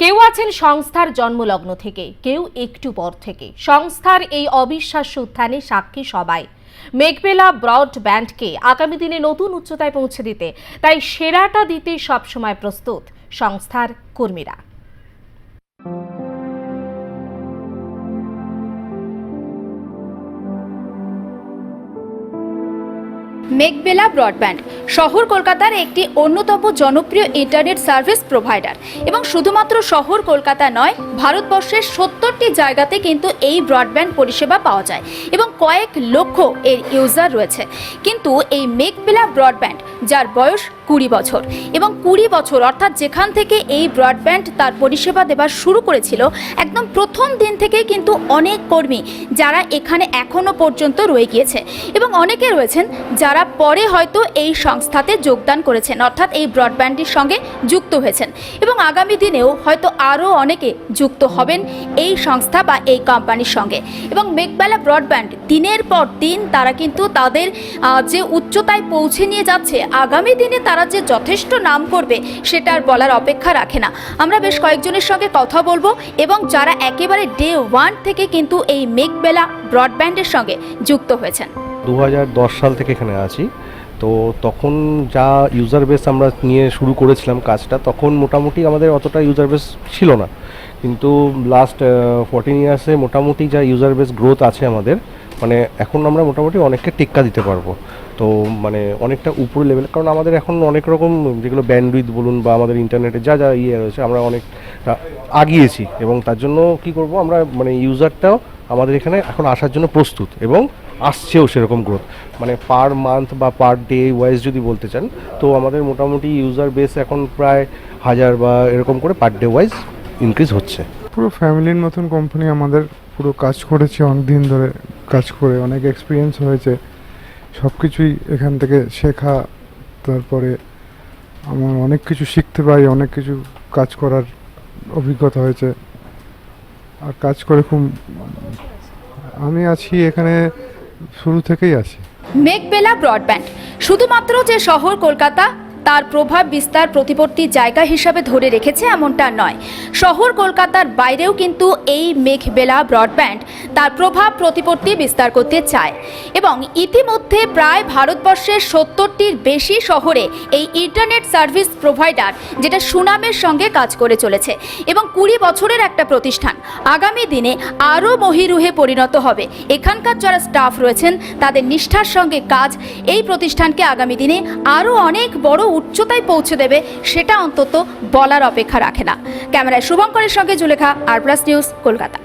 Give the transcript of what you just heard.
কেউ আছেন সংস্থার জন্মলগ্ন থেকে, কেউ একটু পর থেকে। সংস্থার এই অবিশ্বাস্য উত্থানে সাক্ষী সবাই। মেঘবেলা ব্রডব্যান্ডকে আগামী দিনে নতুন উচ্চতায় পৌঁছে দিতে, তাই সেরাটা দিতে সবসময় প্রস্তুত সংস্থার কর্মীরা। মেঘবেলা ব্রডব্যান্ড। শহর কলকাতার একটি অন্যতম জনপ্রিয় ইন্টারনেট সার্ভিস প্রোভাইডার। এবং শুধুমাত্র শহর কলকাতা নয়, ভারতবর্ষের সত্তরটি জায়গাতে কিন্তু এই ব্রডব্যান্ড পরিষেবা পাওয়া যায় এবং কয়েক লক্ষ এর ইউজার রয়েছে। কিন্তু এই মেঘবেলা ব্রডব্যান্ড, যার বয়স কুড়ি বছর এবং কুড়ি বছর, অর্থাৎ যেখান থেকে এই ব্রডব্যান্ড তার পরিষেবা দেওয়া শুরু করেছিল, একদম প্রথম দিন থেকেই কিন্তু অনেক কর্মী, যারা এখানে এখনও পর্যন্ত রয়ে গিয়েছে। এবং অনেকে রয়েছেন যারা পরে হয়তো এই সংস্থাতে যোগদান করেছেন, অর্থাৎ এই ব্রডব্যান্ডের সঙ্গে যুক্ত হয়েছেন। এবং আগামী দিনেও হয়তো আরও অনেকে যুক্ত হবেন এই সংস্থা বা এই কোম্পানির সঙ্গে। এবং মেঘবেলা ব্রডব্যান্ড দিনের পর দিন তারা কিন্তু তাদের যে উচ্চতায় পৌঁছে নিয়ে যাচ্ছে, আগামী দিনে তারা যে যথেষ্ট নাম করবে সেটা আর বলার অপেক্ষা রাখে না। আমরা বেশ কয়েকজনের সঙ্গে কথা বলব এবং যারা একেবারে ডে ওয়ান থেকে কিন্তু এই মেঘবেলা ব্রডব্যান্ডের সঙ্গে যুক্ত হয়েছেন। দু হাজার দশ সাল থেকে এখানে আছি। তো তখন যা ইউজার বেস আমরা নিয়ে শুরু করেছিলাম কাজটা, তখন মোটামুটি আমাদের অতটা ইউজার বেস ছিল না। কিন্তু লাস্ট ফোরটিন ইয়ার্সে মোটামুটি যা ইউজার বেস গ্রোথ আছে আমাদের মানে এখন আমরা মোটামুটি অনেককে টেক্কা দিতে পারব। তো মানে অনেকটা উপর লেভেল কারণ আমাদের এখন অনেক রকম যেগুলো ব্যান্ডউইথ বলুন বা আমাদের ইন্টারনেটে যা যা ইয়ে রয়েছে, আমরা অনেক আগিয়েছি। এবং তার জন্য কি করব, আমরা মানে ইউজারটাও আমাদের এখানে এখন আসার জন্য প্রস্তুত। এবং আসছেও সেরকম গ্রোথ মানে পার মান্থ বা পার ডে ওয়াইজ যদি বলতে চান, তো আমাদের মোটামুটি ইউজার বেস এখন প্রায় হাজার বা এরকম করে পার ডে ওয়াইজ ইনক্রিজ হচ্ছে। পুরো ফ্যামিলির মতন কোম্পানি আমাদের পুরো কাজ করেছে অনেক দিন ধরে কাজ করে, অনেক এক্সপিরিয়েন্স হয়েছে। সব কিছুই এখান থেকে শেখা, তারপরে আমার অনেক কিছু শিখতে পারি, অনেক কিছু কাজ করার অভিজ্ঞতা হয়েছে। আর কাজ করে খুব, আমি আছি এখানে শুরু থেকেই আছে মেঘবেলা ব্রডব্যান্ড শুধুমাত্র যে শহর কলকাতা তার প্রভাব বিস্তার প্রতিপত্তি জায়গা হিসাবে ধরে রেখেছে এমনটা নয়। শহর কলকাতার বাইরেও কিন্তু এই মেঘবেলা ব্রডব্যান্ড তার প্রভাব প্রতিপত্তি বিস্তার করতে চায়। এবং ইতিমধ্যে প্রায় ভারতবর্ষের সত্তরটির বেশি শহরে এই ইন্টারনেট সার্ভিস প্রোভাইডার যেটা সুনামের সঙ্গে কাজ করে চলেছে এবং কুড়ি বছরের একটা প্রতিষ্ঠান। আগামী দিনে আরও মহিরুহে পরিণত হবে। এখানকার যারা স্টাফ রয়েছেন, তাদের নিষ্ঠার সঙ্গে কাজ এই প্রতিষ্ঠানকে আগামী দিনে আরও অনেক বড় উচ্চতায় পৌঁছে দেবে সেটা অন্তত বলার অপেক্ষা রাখে না। ক্যামেরায় শুভঙ্করের সঙ্গে Zulekha R plus news, Kolkata.